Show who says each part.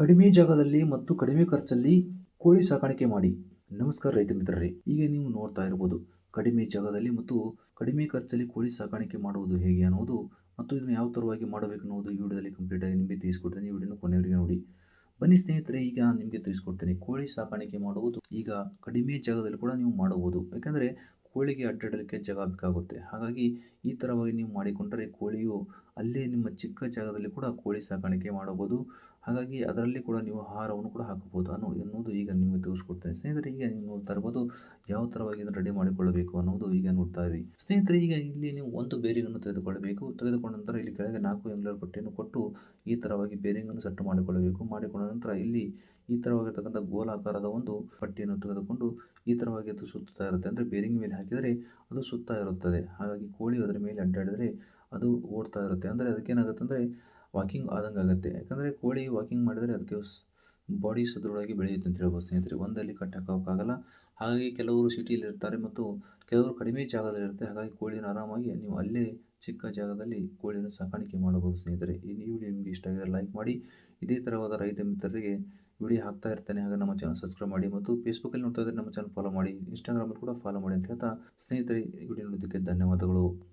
Speaker 1: ಕಡಿಮೆ ಜಾಗದಲ್ಲಿ ಮತ್ತು ಕಡಿಮೆ ಖರ್ಚಲ್ಲಿ ಕೋಳಿ ಸಾಕಾಣಿಕೆ ಮಾಡಿ. ನಮಸ್ಕಾರ ರೈತ ಮಿತ್ರರೇ, ಈಗ ನೀವು ನೋಡ್ತಾ ಇರ್ಬೋದು, ಕಡಿಮೆ ಜಾಗದಲ್ಲಿ ಮತ್ತು ಕಡಿಮೆ ಖರ್ಚಲ್ಲಿ ಕೋಳಿ ಸಾಕಾಣಿಕೆ ಮಾಡುವುದು ಹೇಗೆ ಅನ್ನೋದು ಮತ್ತು ಇದನ್ನು ಯಾವ ಥರವಾಗಿ ಮಾಡಬೇಕು ಅನ್ನೋದು ಈ ವಿಡಿಯೋದಲ್ಲಿ ಕಂಪ್ಲೀಟಾಗಿ ನಿಮಗೆ ತಿಳಿಸ್ಕೊಡ್ತೇನೆ. ಈ ವಿಡಿಯೋನ ಕೊನೆಯವರಿಗೆ ನೋಡಿ. ಬನ್ನಿ ಸ್ನೇಹಿತರೆ, ಈಗ ನಾನು ನಿಮಗೆ ತಿಳಿಸ್ಕೊಡ್ತೇನೆ, ಕೋಳಿ ಸಾಕಾಣಿಕೆ ಮಾಡುವುದು ಈಗ ಕಡಿಮೆ ಜಾಗದಲ್ಲಿ ಕೂಡ ನೀವು ಮಾಡಬಹುದು. ಯಾಕೆಂದರೆ ಕೋಳಿಗೆ ಅಡ್ಡಾಡಲಿಕ್ಕೆ ಜಾಗ ಬೇಕಾಗುತ್ತೆ. ಹಾಗಾಗಿ ಈ ಥರವಾಗಿ ನೀವು ಮಾಡಿಕೊಂಡರೆ ಕೋಳಿಯು ಅಲ್ಲೇ ನಿಮ್ಮ ಚಿಕ್ಕ ಜಾಗದಲ್ಲಿ ಕೂಡ ಕೋಳಿ ಸಾಕಾಣಿಕೆ ಮಾಡಬಹುದು. ಹಾಗಾಗಿ ಅದರಲ್ಲಿ ಕೂಡ ನೀವು ಆಹಾರವನ್ನು ಕೂಡ ಹಾಕಬಹುದು ಅನ್ನೋ ಎನ್ನುವುದು ಈಗ ನಿಮಗೆ ತೋರಿಸ್ಕೊಡ್ತೇನೆ. ಸ್ನೇಹಿತರೆ, ಈಗ ನೀವು ನೋಡ್ತಾ ಇರ್ಬೋದು ಯಾವ ಥರವಾಗಿ ಇದನ್ನು ರೆಡಿ ಮಾಡಿಕೊಳ್ಳಬೇಕು ಅನ್ನೋದು ಈಗ ನೋಡ್ತಾ ಇರಿ ಸ್ನೇಹಿತರೆ, ಈಗ ಇಲ್ಲಿ ನೀವು ಒಂದು ಬೇರಿಂಗನ್ನು ತೆಗೆದುಕೊಳ್ಳಬೇಕು. ತೆಗೆದುಕೊಂಡ ನಂತರ ಇಲ್ಲಿ ಕೆಳಗೆ ನಾಲ್ಕು ಎಂಗ್ಲರ್ ಪಟ್ಟಿಯನ್ನು ಕೊಟ್ಟು ಈ ಥರವಾಗಿ ಬೇರಿಂಗನ್ನು ಸೆಟ್ ಮಾಡಿಕೊಳ್ಳಬೇಕು. ಮಾಡಿಕೊಂಡ ನಂತರ ಇಲ್ಲಿ ಈ ಥರವಾಗಿರ್ತಕ್ಕಂಥ ಗೋಲಾಕಾರದ ಒಂದು ಪಟ್ಟಿಯನ್ನು ತೆಗೆದುಕೊಂಡು ಈ ಥರವಾಗಿ ಅದು ಸುತ್ತಾ ಇರುತ್ತೆ. ಅಂದರೆ ಬೇರಿಂಗ್ ಮೇಲೆ ಹಾಕಿದರೆ ಅದು ಸುತ್ತಾ ಇರುತ್ತದೆ. ಹಾಗಾಗಿ ಕೋಳಿ ಅದರ ಮೇಲೆ ಅಡ್ಡಾಡಿದರೆ ಅದು ಓಡ್ತಾ ಇರುತ್ತೆ. ಅಂದರೆ ಅದಕ್ಕೇನಾಗುತ್ತೆ ಅಂದರೆ ವಾಕಿಂಗ್ ಆದಂಗೆ ಆಗುತ್ತೆ. ಯಾಕಂದರೆ ಕೋಳಿ ವಾಕಿಂಗ್ ಮಾಡಿದರೆ ಅದಕ್ಕೆ ಬಾಡಿ ಸದೃಢವಾಗಿ ಬೆಳೆಯುತ್ತೆ ಅಂತ ಹೇಳ್ಬೋದು ಸ್ನೇಹಿತರೆ. ಒಂದಲ್ಲಿ ಕಟ್ ಹಾಕೋಕ್ಕಾಗಲ್ಲ ಹಾಗಾಗಿ ಕೆಲವರು ಸಿಟಿಯಲ್ಲಿ ಇರ್ತಾರೆ ಮತ್ತು ಕೆಲವರು ಕಡಿಮೆ ಜಾಗದಲ್ಲಿರುತ್ತೆ ಹಾಗಾಗಿ ಕೋಳಿನ ಆರಾಮಾಗಿ ನೀವು ಅಲ್ಲೇ ಚಿಕ್ಕ ಜಾಗದಲ್ಲಿ ಕೋಳಿನ ಸಾಕಾಣಿಕೆ ಮಾಡಬಹುದು ಸ್ನೇಹಿತರೆ. ಈ ವಿಡಿಯೋ ನಿಮಗೆ ಇಷ್ಟ ಆಗಿದ್ರೆ ಲೈಕ್ ಮಾಡಿ. ಇದೇ ಥರವಾದ ರೈತ ಮಿತ್ರರಿಗೆ ವಿಡಿಯೋ ಹಾಕ್ತಾ ಇರ್ತೇನೆ. ಹಾಗೆ ನಮ್ಮ ಚಾನಲ್ ಸಬ್ಸ್ಕ್ರೈಬ್ ಮಾಡಿ ಮತ್ತು ಫೇಸ್ಬುಕ್ಕಲ್ಲಿ ನೋಡ್ತಾ ಇದ್ದರೆ ನಮ್ಮ ಚಾನಲ್ ಫಾಲೋ ಮಾಡಿ. ಇನ್ಸ್ಟಾಗ್ರಾಮಲ್ಲಿ ಕೂಡ ಫಾಲೋ ಮಾಡಿ ಅಂತ ಹೇಳ್ತಾ ಸ್ನೇಹಿತರೆ ಈ ವಿಡಿಯೋ ನೋಡೋದಕ್ಕೆ ಧನ್ಯವಾದಗಳು.